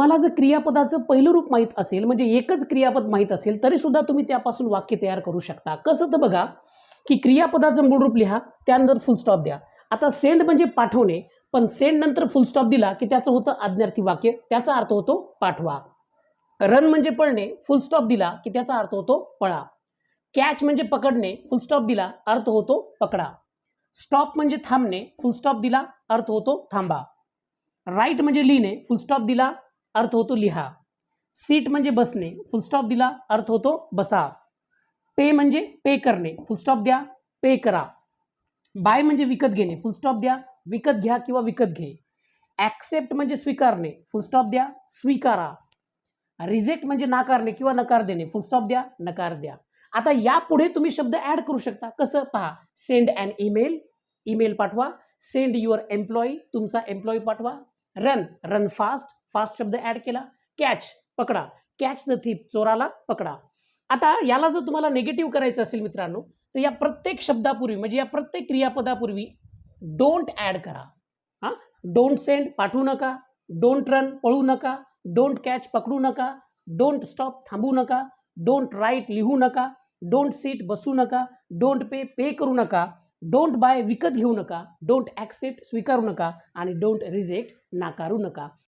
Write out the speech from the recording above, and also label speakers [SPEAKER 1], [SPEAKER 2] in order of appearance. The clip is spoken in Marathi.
[SPEAKER 1] तुम्हाला जर क्रियापदाचं पहिलं रूप माहीत असेल म्हणजे एकच क्रियापद माहीत असेल तरी सुद्धा तुम्ही त्यापासून वाक्य तयार करू शकता. कसं तर बघा की क्रियापदाचं मूळ रूप लिहा त्यानंतर फुल स्टॉप द्या. आता सेंड म्हणजे पाठवणे पण सेंड नंतर फुल स्टॉप दिला की त्याचं होतं आज्ञार्थी वाक्य त्याचा अर्थ होतो पाठवा. रन म्हणजे पळणे फुल स्टॉप दिला की त्याचा अर्थ होतो पळा. कॅच म्हणजे पकडणे फुलस्टॉप दिला अर्थ होतो पकडा. स्टॉप म्हणजे थांबणे फुलस्टॉप दिला अर्थ होतो थांबा. राईट म्हणजे लिहिणे फुलस्टॉप दिला अर्थ होतो लिहा. सीट म्हणजे बसणे फुलस्टॉप दिला अर्थ होतो बसा. पे म्हणजे पे करणे फुलस्टॉप द्या पे करा. बाय म्हणजे विकत घेणे फुलस्टॉप द्या विकत घ्या किंवा विकत घे. ॲक्सेप्ट म्हणजे स्वीकारणे फुलस्टॉप द्या स्वीकारा. रिजेक्ट म्हणजे नाकारणे किंवा नकार देणे फुलस्टॉप द्या नकार द्या. आता यापुढे तुम्ही शब्द ॲड करू शकता. कसं? पहा सेंड अँड ईमेल ईमेल पाठवा. सेंड युअर एम्प्लॉई तुमचा एम्प्लॉई पाठवा. रन रन फास्ट फास्ट शब्द ॲड केला. कॅच पकडा. कॅच द थीप चोराला पकडा. आता याला जर तुम्हाला निगेटिव्ह करायचं असेल मित्रांनो तर या प्रत्येक शब्दापूर्वी म्हणजे या प्रत्येक क्रियापदापूर्वी डोंट ॲड करा. हां? डोंट सेंड पाठवू नका. डोंट रन पळू नका. डोंट कॅच पकडू नका. डोंट स्टॉप थांबू नका. डोंट राईट लिहू नका. डोंट सीट बसू नका. डोंट पे पे करू नका. डोंट बाय विकत घेऊ नका. डोंट ॲक्सेप्ट स्वीकारू नका. आणि डोंट रिजेक्ट नाकारू नका.